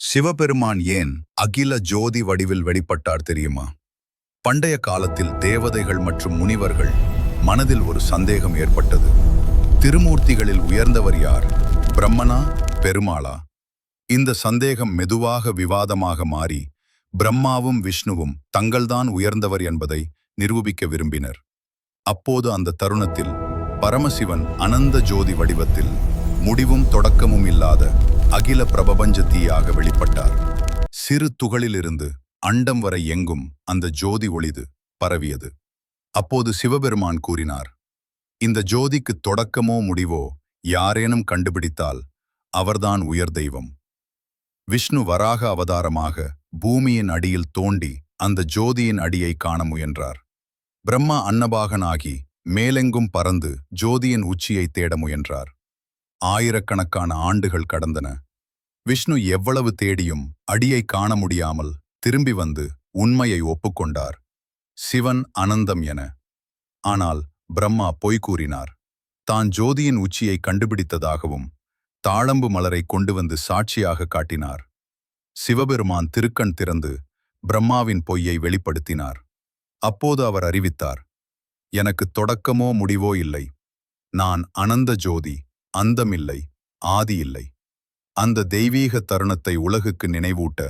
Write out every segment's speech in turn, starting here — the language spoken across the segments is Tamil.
சிவபெருமான் ஏன் அகில ஜோதி வடிவில் வெளிப்பட்டார் தெரியுமா? பண்டைய காலத்தில் தேவதைகள் மற்றும் முனிவர்கள் மனதில் ஒரு சந்தேகம் ஏற்பட்டது. திருமூர்த்திகளில் உயர்ந்தவர் யார்? பிரம்மனா பெருமாளா? இந்த சந்தேகம் மெதுவாக விவாதமாக மாறி பிரம்மாவும் விஷ்ணுவும் தங்கள்தான் உயர்ந்தவர் என்பதை நிரூபிக்க விரும்பினர். அப்போது அந்த தருணத்தில் பரமசிவன் அனந்த ஜோதி வடிவத்தில் முடிவும் தொடக்கமும் இல்லாத அகில பிரபஞ்ச தீயாக வெளிப்பட்டார். சிறு துகளிலிருந்து அண்டம் வரை எங்கும் அந்த ஜோதி ஒளிது பரவியது. அப்போது சிவபெருமான் கூறினார் இந்த ஜோதிக்கு தொடக்கமோ முடிவோ யாரேனும் கண்டுபிடித்தால் அவர்தான் உயர் தெய்வம். விஷ்ணு வராக அவதாரமாக பூமியின் அடியில் தோண்டி அந்த ஜோதியின் அடியை காண முயன்றார். பிரம்மா அன்னபாகனாகி மேலெங்கும் பறந்து ஜோதியின் உச்சியை தேட முயன்றார். ஆயிரக்கணக்கான ஆண்டுகள் கடந்தன. விஷ்ணு எவ்வளவு தேடியும் அடியை காண முடியாமல் திரும்பி வந்து உண்மையை ஒப்புக்கொண்டார். சிவன் அனந்தம் என. ஆனால் பிரம்மா பொய் கூறினார். தான் ஜோதியின் உச்சியை கண்டுபிடித்ததாகவும் தாழம்பு மலரை கொண்டு வந்து சாட்சியாக காட்டினார். சிவபெருமான் திருக்கண் திறந்து பிரம்மாவின் பொய்யை வெளிப்படுத்தினார். அப்போது அவர் அறிவித்தார் எனக்கு தொடக்கமோ முடிவோ இல்லை. நான் அனந்த ஜோதி அந்தமில்லை ஆதி இல்லை. அந்த தெய்வீக தருணத்தை உலகுக்கு நினைவூட்ட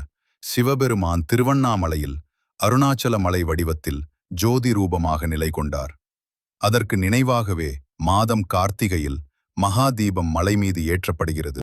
சிவபெருமான் திருவண்ணாமலையில் அருணாச்சல மலை வடிவத்தில் ஜோதி ரூபமாக நிலை கொண்டார். அதற்கு நினைவாகவே மாதம் கார்த்திகையில் மகாதீபம் மலை மீது ஏற்றப்படுகிறது.